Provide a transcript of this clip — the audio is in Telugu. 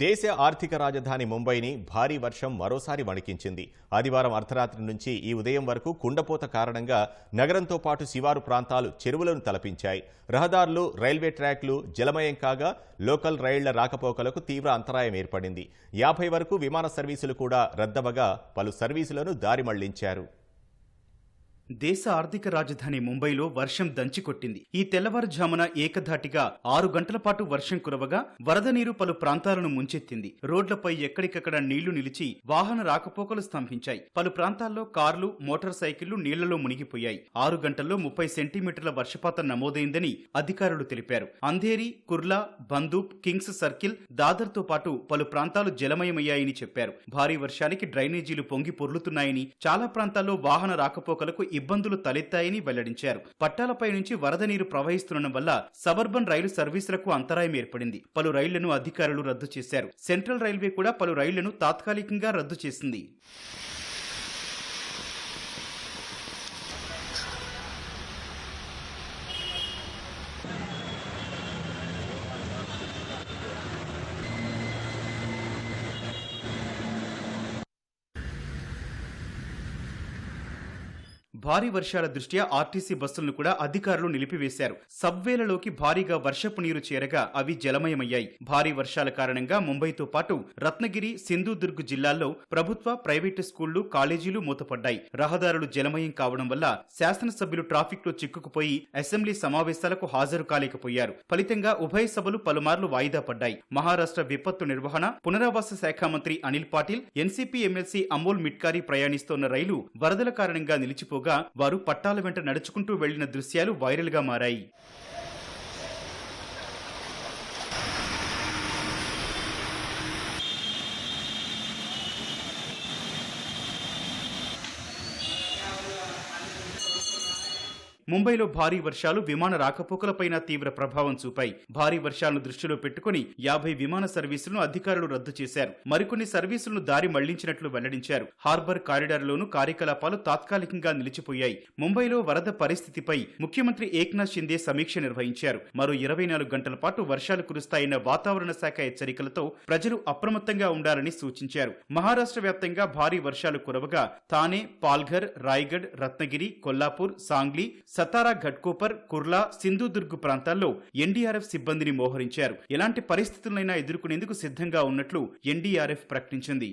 దేశ ఆర్థిక రాజధాని ముంబైని భారీ వర్షం మరోసారి వణికించింది. ఆదివారం అర్ధరాత్రి నుంచి ఈ ఉదయం వరకు కుండపోత కారణంగా నగరంతో పాటు శివారు ప్రాంతాలు చెరువులను తలపించాయి. రహదారులు రైల్వే ట్రాక్లు జలమయం కాగా లోకల్ రైళ్ళ రాకపోకలకు తీవ్ర అంతరాయం ఏర్పడింది. యాభై వరకు విమాన సర్వీసులు కూడా రద్దవగా పలు సర్వీసులను దారి మళ్ళించారు. దేశ ఆర్థిక రాజధాని ముంబైలో వర్షం దంచికొట్టింది ఈ తెల్లవారుజామున ఏకధాటిగా ఆరు గంటల పాటు వర్షం కురవగా వరద నీరు పలు ప్రాంతాలను ముంచెత్తింది. రోడ్లపై ఎక్కడికక్కడ నీళ్ళు నిలిచి వాహన రాకపోకలు స్తంభించాయి. పలు ప్రాంతాల్లో కార్లు మోటార్ సైకిళ్ళు నీళ్ళలో మునిగిపోయాయి. ఆరు గంటల్లో ముప్పై సెంటీమీటర్ల వర్షపాతం నమోదైందని అధికారులు తెలిపారు. అంధేరి కుర్లా బందూప్ కింగ్స్ సర్కిల్ దాదర్తో పాటు పలు ప్రాంతాలు జలమయమయ్యాయని చెప్పారు. భారీ వర్షానికి డ్రైనేజీలు పొంగి పొర్లుతున్నాయని చాలా ప్రాంతాల్లో వాహన రాకపోకలకు ఇబ్బందులు తలెత్తాయని వెల్లడించారు. పట్టాలపై నుంచి వరద నీరు ప్రవహిస్తుండడం వల్ల సబర్బన్ రైలు సర్వీసులకు అంతరాయం ఏర్పడింది. పలు రైళ్ళను అధికారులు రద్దు చేశారు. సెంట్రల్ రైల్వే కూడా పలు రైళ్ళను తాత్కాలికంగా రద్దు చేసింది. భారీ వర్షాల దృష్ట్యా ఆర్టీసీ బస్సులను కూడా అధికారులు నిలిపివేశారు. సబ్వేలలోకి భారీగా వర్షపు నీరు చేరగా అవి జలమయమయ్యాయి. భారీ వర్షాల కారణంగా ముంబైతో పాటు రత్నగిరి సింధుదుర్గ్ జిల్లాల్లో ప్రభుత్వ ప్రైవేటు స్కూళ్ళు కాలేజీలు మూతపడ్డాయి. రహదారులు జలమయం కావడం వల్ల శాసనసభ్యులు ట్రాఫిక్లో చిక్కుకుపోయి అసెంబ్లీ సమావేశాలకు హాజరు కాలేకపోయారు. ఫలితంగా ఉభయ సభలు పలుమార్లు వాయిదా పడ్డాయి. మహారాష్ట్ర విపత్తు నిర్వహణ పునరావాస శాఖ మంత్రి అనిల్ పాటిల్ ఎన్సీపీ ఎమ్మెల్సీ అమోల్ మిట్కారీ ప్రయాణిస్తోన్న రైలు వరదల కారణంగా నిలిచిపోగా వారు పట్టాల వెంట నడుచుకుంటూ వెళ్ళిన దృశ్యాలు వైరల్గా మారాయి. ముంబైలో భారీ వర్షాలు విమాన రాకపోకలపైన తీవ్ర ప్రభావం చూపాయి. భారీ వర్షాలను దృష్టిలో పెట్టుకుని యాభై విమాన సర్వీసులను అధికారులు రద్దు చేశారు. మరికొన్ని సర్వీసులను దారి మళ్ళించినట్లు వెల్లడించారు. హార్బర్ కారిడార్లోనూ కార్యకలాపాలు తాత్కాలికంగా నిలిచిపోయాయి. ముంబైలో వరద పరిస్థితిపై ముఖ్యమంత్రి ఏక్నాథ్ షిందే సమీక్ష నిర్వహించారు. మరో ఇరవై నాలుగు గంటల పాటు వర్షాలు కురుస్తాయన్న వాతావరణ శాఖ హెచ్చరికలతో ప్రజలు అప్రమత్తంగా ఉండాలని సూచించారు. మహారాష్ట్ర వ్యాప్తంగా భారీ వర్షాలు కురవగా థానే పాల్ఘర్ రాయ్గఢ్ రత్నగిరి కొల్లాపూర్ సాంగ్లీ సతారా ఘట్కోపర్ కుర్లా సింధుదుర్గ్ ప్రాంతాల్లో ఎన్డీఆర్ఎఫ్ సిబ్బందిని మోహరించారు. ఎలాంటి పరిస్థితులైనా ఎదుర్కొనేందుకు సిద్ధంగా ఉన్నట్లు ఎన్డీఆర్ఎఫ్ ప్రకటించింది.